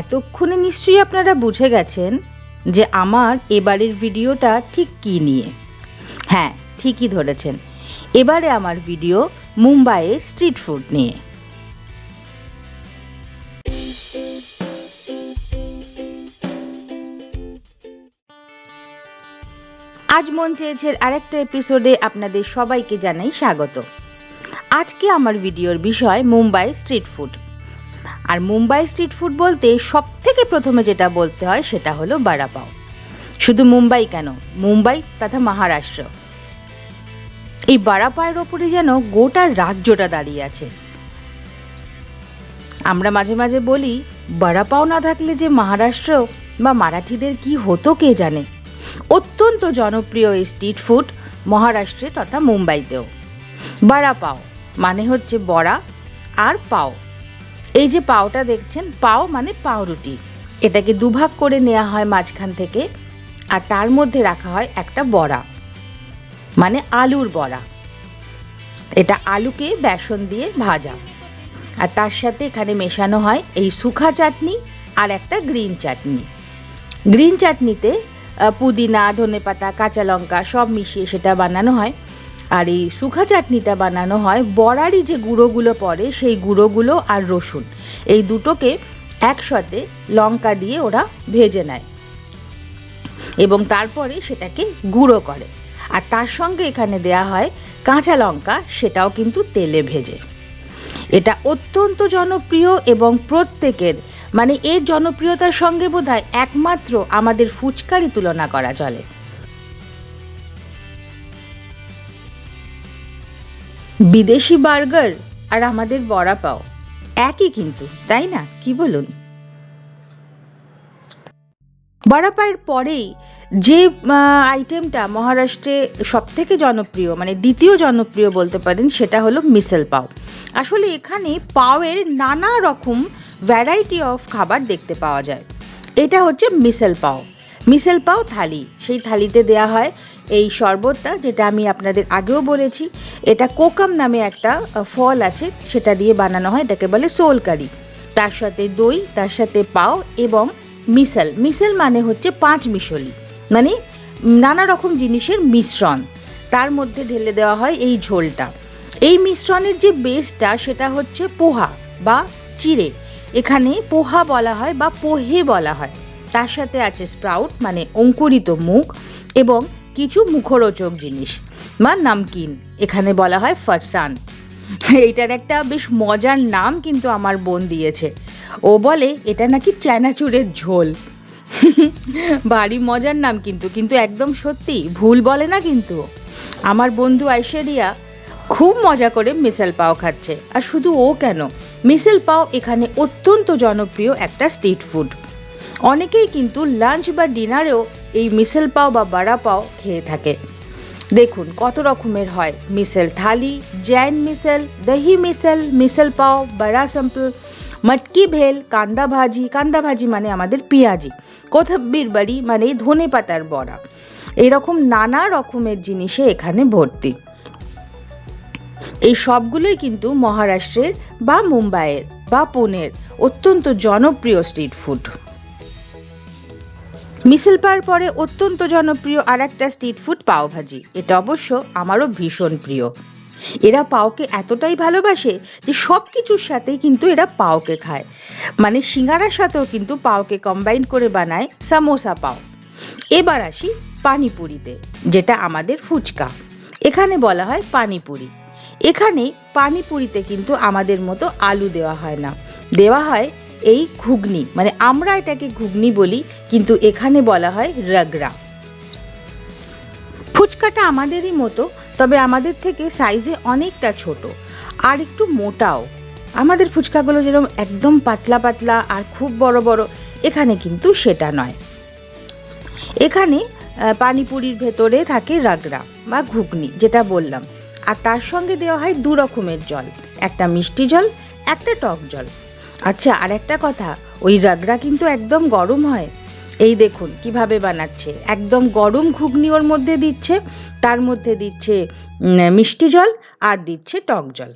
এতক্ষণে নিশ্চয়ই আপনারা বুঝে গেছেন যে আমার এবারের ভিডিওটা ঠিক কী নিয়ে। হ্যাঁ ঠিকই ধরেছেন। এবারে আমার ভিডিও মুম্বাইয়ে স্ট্রিট ফুড নিয়ে। আজ মন চেয়েছে আরেকটা এপিসোডে আপনাদের সবাইকে জানাই স্বাগত। আজকে আমার ভিডিওর বিষয় মুম্বাই স্ট্রিট ফুড। আর মুম্বাই স্ট্রিট ফুড বলতে সব থেকে প্রথমে যেটা বলতে হয় সেটা হলো বাড়াপাও শুধু মুম্বাই কেন? মুম্বাই তথা মহারাষ্ট্র। এই বাড়াপায়ের ওপরে যেন গোটা রাজ্যটা দাঁড়িয়ে আছে। আমরা মাঝে মাঝে বলি বড়াপাও না থাকলে যে মহারাষ্ট্র বা মারাঠিদের কি হতো কে জানে? অত্যন্ত জনপ্রিয় এই স্ট্রিট ফুড মহারাষ্ট্রে তথা মুম্বাইতেও। বড়া পাও মানে হচ্ছে বড়া আর পাও। এই যে পাওটা দেখছেন, পাও মানে পাউরুটি। এটাকে দুভাগ করে নেওয়া হয় মাঝখান থেকে আর তার মধ্যে রাখা হয় একটা বড়া মানে আলুর বড়া। এটা আলুকে বেসন দিয়ে ভাজা। আর তার সাথে এখানে মেশানো হয় এই সুখা চাটনি আর একটা গ্রিন চাটনি। গ্রিন চাটনিতে পুদিনা, ধনেপাতা, কাঁচা লঙ্কা সব মিশিয়ে সেটা বানানো হয়। আর এই সুখা চাটনিটা বানানো হয়, বড়ারই যে গুঁড়োগুলো পড়ে সেই গুঁড়োগুলো আর রসুন। এই দুটোকে একসাথে লঙ্কা দিয়ে ওরা ভেজে নেয় এবং তারপরে সেটাকে গুঁড়ো করে। আর তার সঙ্গে এখানে দেয়া হয় কাঁচা লঙ্কা, সেটাও কিন্তু তেলে ভেজে। এটা অত্যন্ত জনপ্রিয় এবং প্রত্যেকের মানে এর জনপ্রিয়তার সঙ্গে বোধহয় একমাত্র আমাদের ফুচকারই তুলনা করা চলে। বিদেশি বার্গার আর আমাদের বড়া পাও। একই কিন্তু, তাই না? কি বলুন? বড়াপায়ের পরেই যে আইটেমটা মহারাষ্ট্রে সব থেকে জনপ্রিয় মানে দ্বিতীয় জনপ্রিয় বলতে পারেন, সেটা হলো মিসেল পাও। আসলে এখানে পাওয়ের নানা রকম ভ্যারাইটি অফ খাবার দেখতে পাওয়া যায়। এটা হচ্ছে মিসেল পাও। মিসেল পাও থালি, সেই থালিতে দেয়া হয় এই শরবতটা, যেটা আমি আপনাদের আগেও বলেছি, এটা কোকাম নামে একটা ফল আছে, সেটা দিয়ে বানানো হয়, এটাকে বলে সোলকারি তার সাথে দই, তার সাথে পাও এবং মিসেল। মিসেল মানে হচ্ছে পাঁচ মিশলি। মানে নানা রকম জিনিসের মিশ্রণ। তার মধ্যে ঢেলে দেওয়া হয় এই ঝোলটা। এই মিশ্রণের যে বেসটা সেটা হচ্ছে পোহা বা চিড়ে। এখানে পোহা বলা হয় বা পোহে বলা হয়। তার সাথে আছে স্প্রাউট মানে অঙ্কুরিত মুখ এবং কিছু মুখরোচক জিনিস। বা নামকিন এখানে বলা হয় ফারসান। এইটার একটা বেশ মজার নাম কিন্তু আমার বোন দিয়েছে। ও বলে, এটা নাকি চানাচুরের ঝোল। বাড়ি মজার নাম কিন্তু কিন্তু একদম সত্যি, ভুল বলে না কিন্তু। আমার বন্ধু ঐশ্বরিয়া খুব মজা করে মিসেল পাও খাচ্ছে। আর শুধু ও কেন? মিসেল পাও এখানে অত্যন্ত জনপ্রিয় একটা স্ট্রিট ফুড। অনেকেই কিন্তু লাঞ্চ বা ডিনারেও এই মিসেল পাও বা বাড়া পাও খেয়ে থাকে। দেখুন, কত রকমের হয়। মিসেল থালি জৈন মিসেল, দহি মিসেল মিসেল পাও, বড়া সিম্পল মটকি ভেল, কান্দা ভাজি। কান্দা ভাজি মানে আমাদের পেঁয়াজি। কোথাব্বির বাড়ি মানে ধনে পাতার বড়া। এরকম নানা রকমের জিনিসে এখানে ভর্তি। এই সবগুলোই কিন্তু মহারাষ্ট্রের বা মুম্বাইয়ের বা পুনের অত্যন্ত জনপ্রিয় স্ট্রিট ফুড। মিছিল পার পরে অত্যন্ত জনপ্রিয় আর একটা স্ট্রিট ফুড পাওভাজি। এটা অবশ্য আমারও ভীষণ প্রিয়। এরা পাওকে এতটাই ভালোবাসে যে সব কিছুর সাথেই কিন্তু এরা পাওকে খায়। মানে সিঙ্গারার সাথেও কিন্তু পাওকে কম্বাইন করে বানায় সামোসা পাও। এবার আসি পানিপুরিতে, যেটা আমাদের ফুচকা। এখানে বলা হয় পানিপুরি। এখানে পানিপুরিতে কিন্তু আমাদের মতো আলু দেওয়া হয় না। দেওয়া হয় এই ঘুগনি মানে আমরা এটাকে ঘুগনি বলি, কিন্তু এখানে বলা হয় রগড়া। ফুচকাটা আমাদেরই মতো, তবে আমাদের থেকে সাইজে অনেকটা ছোট, আর একটু মোটাও। আমাদের ফুচকাগুলো যেরকম একদম পাতলা পাতলা আর খুব বড় বড়, এখানে কিন্তু সেটা নয়। এখানে পানিপুরির ভেতরে থাকে রাগড়া বা ঘুগনি, যেটা বললাম। আর তার সঙ্গে দেওয়া হয় দু রকমের জল, একটা মিষ্টি জল, একটা টক জল। আচ্ছা আর একটা কথা, ওই রাগড়া কিন্তু একদম গরম হয়। এই দেখুন, কীভাবে বানাচ্ছে। একদম গরম ঘুগনি ওর মধ্যে দিচ্ছে, তার মধ্যে দিচ্ছে মিষ্টি জল আর দিচ্ছে টক জল।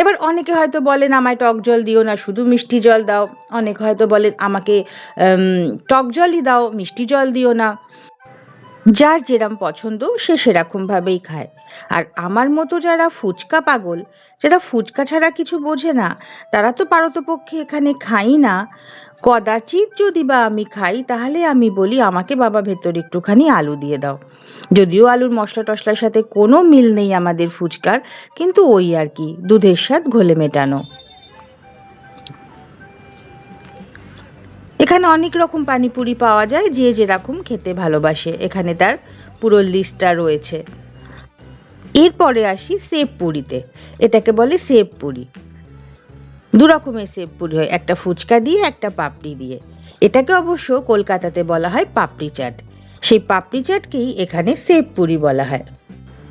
এবার অনেকে হয়তো বলেন, আমায় টক জল দিও না, শুধু মিষ্টি জল দাও। অনেকে হয়তো বলেন, আমাকে টক জলই দাও, মিষ্টি জল দিও না। যার যেরম পছন্দ, সে সেরকমভাবেই খায়। আর আমার মতো যারা ফুচকা পাগল, যারা ফুচকা ছাড়া কিছু বোঝে না, তারা তো পারতপক্ষে এখানে খাই না। কদাচিৎ যদি বা আমি খাই, তাহলে আমি বলি, আমাকে বাবা ভেতর একটুখানি আলু দিয়ে দাও। যদিও আলুর মশলা টশলার সাথে কোনো মিল নেই আমাদের ফুচকার, কিন্তু ওই আর কি, দুধের স্বাদ ঘোলে মেটানো। এখানে অনেক রকম পানিপুরি পাওয়া যায়, যে যেরকম খেতে ভালোবাসে। এখানে তার পুরো লিস্টটা রয়েছে। এরপরে আসি সেব পুরিতে। এটাকে বলে সেব পুরি। দু রকমের সেব পুরি হয়, একটা ফুচকা দিয়ে, একটা পাপড়ি দিয়ে। এটাকে অবশ্য কলকাতাতে বলা হয় পাপড়ি চাট। সেই পাপড়ি চাটকেই এখানে সেব পুরি বলা হয়।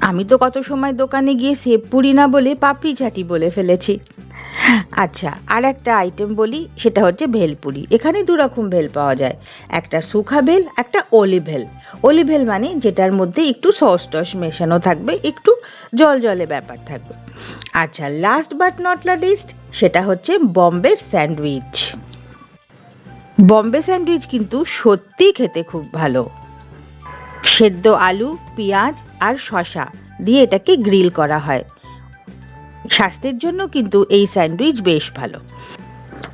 আমি তো কত সময় দোকানে গিয়ে সেব পুরি না বলে পাপড়ি চাটি বলে ফেলেছি। আচ্ছা আর একটা আইটেম বলি, সেটা হচ্ছে ভেলপুরি। এখানে দু রকম ভেল পাওয়া যায়। একটা সুখা ভেল, একটা অলিভ ভেল। অলিভ ভেল মানে যেটার মধ্যে একটু সস টস মেশানো থাকবে, একটু জল জলে ব্যাপার থাকবে। আচ্ছা লাস্ট বাট নট লিস্ট সেটা হচ্ছে বম্বে স্যান্ডউইচ। বম্বে স্যান্ডউইচ কিন্তু সত্যি খেতে খুব ভালো। সেদ্ধ আলু, পেঁয়াজ আর শসা দিয়ে এটাকে গ্রিল করা হয়। স্বাস্থ্যের জন্য কিন্তু এই স্যান্ডউইচ বেশ ভালো।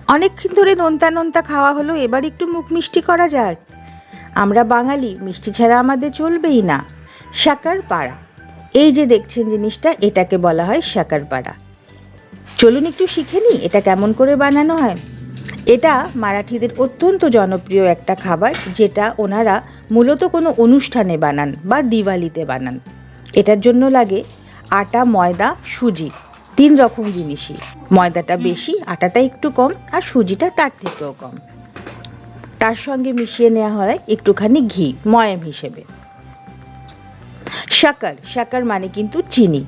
অনেকক্ষণ ধরে নোনতা নোনতা খাওয়া হলো, এবার একটু মুখ মিষ্টি করা যাক আমরা বাঙালি, মিষ্টি ছাড়া আমাদের চলবেই না। শাকার পাড়া এই যে দেখছেন জিনিসটা, এটাকে বলা হয় শাকার পাড়া চলুন একটু শিখে নিই, এটা কেমন করে বানানো হয়। এটা মারাঠিদের অত্যন্ত জনপ্রিয় একটা খাবার, যেটা ওনারা মূলত কোনো অনুষ্ঠানে বানান বা দিওয়ালিতে বানান। এটার জন্য লাগে আটা, ময়দা, সুজি। তিন রকম জিনিসই। ময়দাটা বেশি আটাটা একটু কম আর সুজিটা তার থেকেও কম। তার সঙ্গে মিশিয়ে নেওয়া হয় একটুখানি ঘি ময়াম হিসেবে। শাকার শাকার মানে কিন্তু চিনি।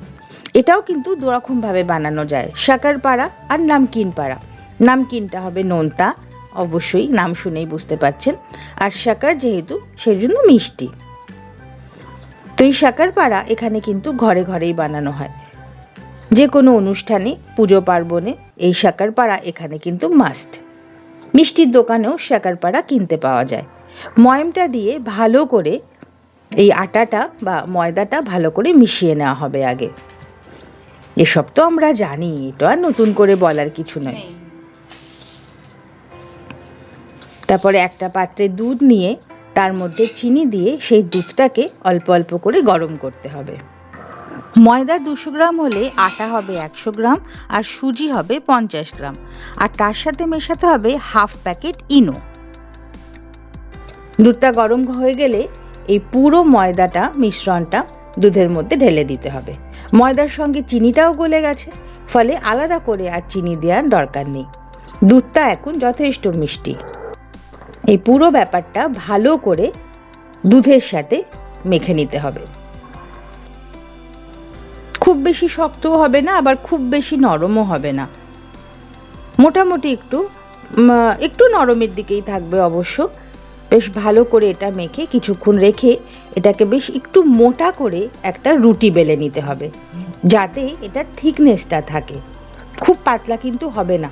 এটাও কিন্তু দুরকমভাবে বানানো যায়। শাকার পাড়া আর নামকিন পাড়া। নামকিনটা হবে নোনতা অবশ্যই নাম শুনেই বুঝতে পাচ্ছেন। আর শাকার যেহেতু সেই জন্য মিষ্টি। তো এই শাকার পাড়া এখানে কিন্তু ঘরে ঘরেই বানানো হয়। যে কোনো অনুষ্ঠানে পুজো পার্বণে এই শাকারপাড়া এখানে কিন্তু মাস্ট মিষ্টির দোকানেও শাকারপাড়া কিনতে পাওয়া যায়। ময়মটা দিয়ে ভালো করে এই আটাটা বা ময়দাটা ভালো করে মিশিয়ে নেওয়া হবে আগে। এসব তো আমরা জানি এটা আর নতুন করে বলার কিছু নয়। তারপরে একটা পাত্রে দুধ নিয়ে তার মধ্যে চিনি দিয়ে সেই দুধটাকে অল্প অল্প করে গরম করতে হবে। ময়দা দুশো গ্রাম হলে আটা হবে একশো গ্রাম আর সুজি হবে পঞ্চাশ গ্রাম। আর তার সাথে মেশাতে হবে হাফ প্যাকেট ইনো। দুধটা গরম হয়ে গেলে এই পুরো ময়দাটা, মিশ্রণটা দুধের মধ্যে ঢেলে দিতে হবে। ময়দার সঙ্গে চিনিটাও গলে গেছে, ফলে আলাদা করে আর চিনি দেওয়ার দরকার নেই। দুধটা এখন যথেষ্ট মিষ্টি। এই পুরো ব্যাপারটা ভালো করে দুধের সাথে মেখে নিতে হবে। খুব বেশি শক্তও হবে না, আবার খুব বেশি নরমও হবে না। মোটামুটি একটু একটু নরমের দিকেই থাকবে অবশ্য। বেশ ভালো করে এটা মেখে কিছুক্ষণ রেখে এটাকে বেশ একটু মোটা করে একটা রুটি বেলে নিতে হবে, যাতে এটা থিকনেসটা থাকে। খুব পাতলা কিন্তু হবে না।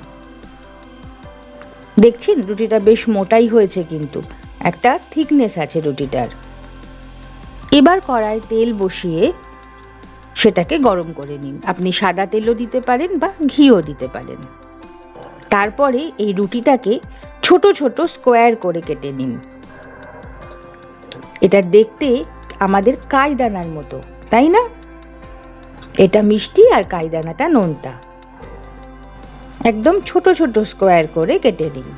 দেখছেন? রুটিটা বেশ মোটাই হয়েছে কিন্তু, একটা থিকনেস আছে রুটিটার। এবার কড়াই তেল বসিয়ে সেটাকে গরম করে নিন। আপনি সাদা তেলও দিতে পারেন বা ঘিও দিতে পারেন। তারপরে এই রুটিটাকে ছোট ছোট স্কোয়ার করে কেটে নিন। এটা দেখতে আমাদের কায়দানার মতো, তাই না? এটা মিষ্টি আর কায়দানাটা নোনতা। একদম ছোট ছোট স্কোয়ার করে কেটে নিন।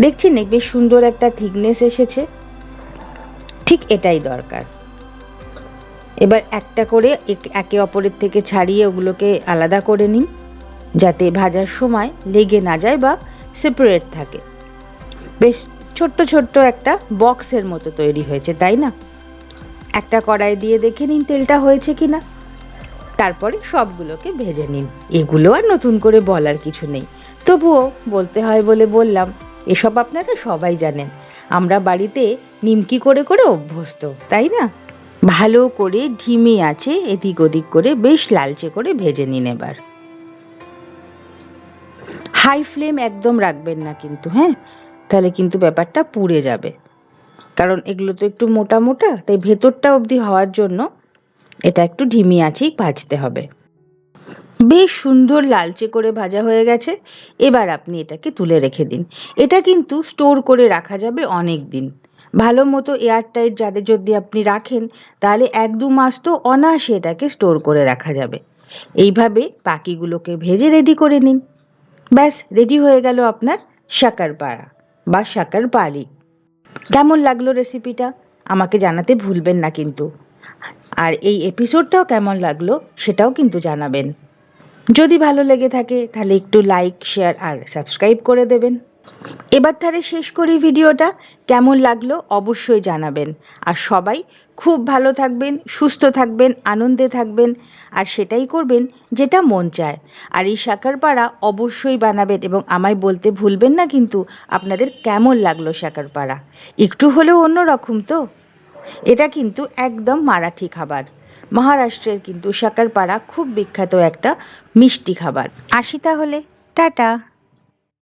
দেখছেন বেশ সুন্দর একটা থিকনেস এসেছে। ঠিক এটাই দরকার। এবার একটা করে এক- অপরের থেকে ছাড়িয়ে ওগুলোকে আলাদা করে নিন, যাতে ভাজার সময় লেগে না যায় বা সেপারেট থাকে। বেশ ছোট্ট ছোট্ট একটা বক্সের মতো তৈরি হয়েছে, তাই না? একটা কড়াই দিয়ে দেখে নিন তেলটা হয়েছে কি না তারপরে সবগুলোকে ভেজে নিন। এগুলো আর নতুন করে বলার কিছু নেই। তবুও বলতে হয় বলে বললাম এসব আপনারা সবাই জানেন। আমরা বাড়িতে নিমকি করে করে অভ্যস্ত, তাই না? ভালো করে ঢিমি আছে এদিক ওদিক করে বেশ লালচে করে ভেজে নিন এবার। হাই ফ্লেম একদম রাখবেন না কিন্তু হ্যাঁ? তাহলে কিন্তু ব্যাপারটা পুড়ে যাবে। কারণ এগুলো তো একটু মোটা মোটা, তাই ভেতরটা অবধি হওয়ার জন্য এটা একটু ঢিমি আছেই ভাজতে হবে। বেশ সুন্দর লালচে করে ভাজা হয়ে গেছে। এবার আপনি এটাকে তুলে রেখে দিন। এটা কিন্তু স্টোর করে রাখা যাবে অনেক দিন। ভালো মতো এয়ারটাইট যাদের যদি আপনি রাখেন, তাহলে এক দু মাস তো অনায়াসে এটাকে স্টোর করে রাখা যাবে। এইভাবে পাখিগুলোকে ভেজে রেডি করে নিন। ব্যাস, রেডি হয়ে গেল আপনার শাকারপাড়া বা শাকার পালি। কেমন লাগল রেসিপিটা? আমাকে জানাতে ভুলবেন না কিন্তু। আর এই এপিসোডটাও কেমন লাগল, সেটাও কিন্তু জানাবেন। যদি ভালো লেগে থাকে, তাহলে একটু লাইক শেয়ার আর সাবস্ক্রাইব করে দেবেন। এবার তাহলে শেষ করি ভিডিওটা। কেমন লাগল অবশ্যই জানাবেন। আর সবাই খুব ভালো থাকবেন, সুস্থ থাকবেন, আনন্দে থাকবেন। আর সেটাই করবেন যেটা মন চায়। আর এই শাকারপাড়া অবশ্যই বানাবেন এবং আমায় বলতে ভুলবেন না কিন্তু আপনাদের কেমন লাগল শাকারপাড়া একটু হলেও অন্য রকম তো। এটা কিন্তু একদম মারাঠি খাবার। মহারাষ্ট্রের কিন্তু শাকারপাড়া খুব বিখ্যাত একটা মিষ্টি খাবার। আসি তাহলে টাটা।